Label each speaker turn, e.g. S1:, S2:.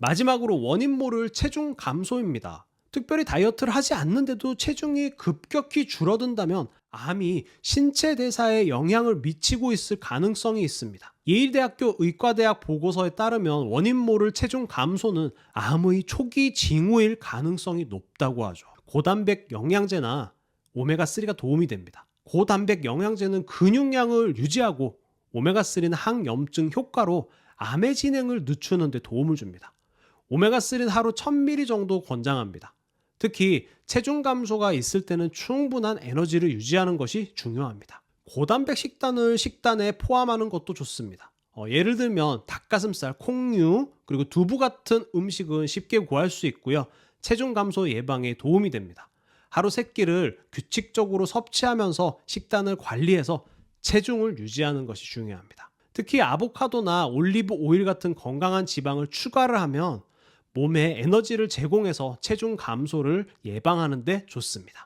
S1: 마지막으로 원인 모를 체중 감소입니다. 특별히 다이어트를 하지 않는데도 체중이 급격히 줄어든다면 암이 신체 대사에 영향을 미치고 있을 가능성이 있습니다. 예일대학교 의과대학 보고서에 따르면 원인 모를 체중 감소는 암의 초기 징후일 가능성이 높다고 하죠. 고단백 영양제나 오메가3가 도움이 됩니다. 고단백 영양제는 근육량을 유지하고 오메가3는 항염증 효과로 암의 진행을 늦추는 데 도움을 줍니다. 오메가3는 하루 1000ml 정도 권장합니다. 특히 체중 감소가 있을 때는 충분한 에너지를 유지하는 것이 중요합니다. 고단백 식단을 식단에 포함하는 것도 좋습니다. 어, 예를 들면 닭가슴살, 콩류, 그리고 두부 같은 음식은 쉽게 구할 수 있고요. 체중 감소 예방에 도움이 됩니다. 하루 세 끼를 규칙적으로 섭취하면서 식단을 관리해서 체중을 유지하는 것이 중요합니다. 특히 아보카도나 올리브 오일 같은 건강한 지방을 추가를 하면 몸에 에너지를 제공해서 체중 감소를 예방하는 데 좋습니다.